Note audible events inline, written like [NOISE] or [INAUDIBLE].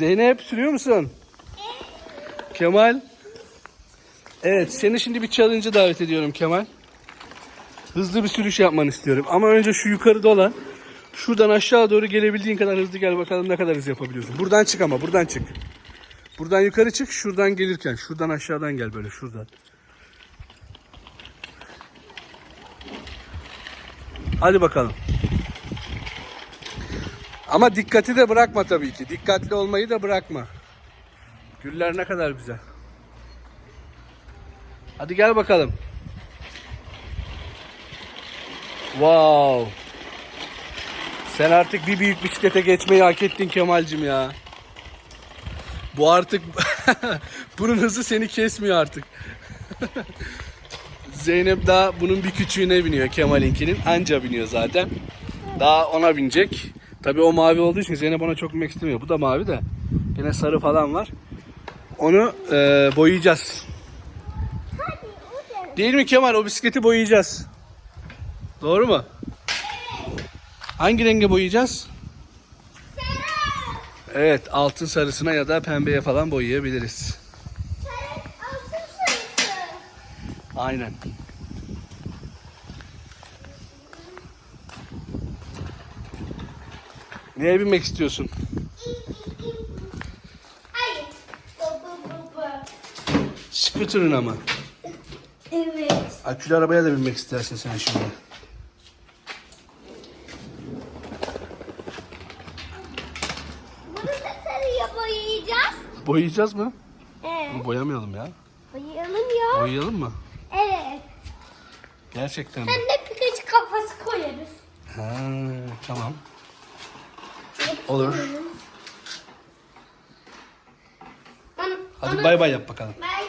Zeynep sürüyor musun? Kemal. Evet seni şimdi bir challenge'a davet ediyorum Kemal. Hızlı bir sürüş yapmanı istiyorum. Ama önce şu yukarı dola. Şuradan aşağı doğru gelebildiğin kadar hızlı gel bakalım ne kadar hız yapabiliyorsun. Buradan çık ama buradan çık. Buradan yukarı çık şuradan gelirken. Şuradan aşağıdan gel böyle şuradan. Hadi bakalım. Ama dikkati de bırakma tabii ki. Dikkatli olmayı da bırakma. Güller ne kadar güzel. Hadi gel bakalım. Wow. Sen artık bir büyük bisiklete geçmeyi hak ettin Kemal'cim ya. Bu artık [LAUGHS] bunun hızı seni kesmiyor artık. [LAUGHS] Zeynep daha bunun bir küçüğüne biniyor Kemal'inkinin. Anca biniyor zaten. Daha ona binecek. Tabii o mavi olduğu için Zeynep ona çok binmek istemiyor. Bu da mavi de. Yine sarı falan var. Onu e, boyayacağız. Değil mi Kemal? O bisikleti boyayacağız. Doğru mu? Hangi renge boyayacağız? Evet, altın sarısına ya da pembeye falan boyayabiliriz. Aynen. Neye binmek istiyorsun? Hayır. Scooter'ına mı? Evet. Akülü arabaya da binmek istersin sen şimdi. Bunu da sarıya boyayacağız. Boyayacağız mı? Evet. Boyamayalım ya. Boyayalım ya. Boyayalım mı? Evet. Gerçekten mi? Hem de Pikachu kafası koyarız. Ha, tamam. Olur. Hadi bay bay yap bakalım. Bay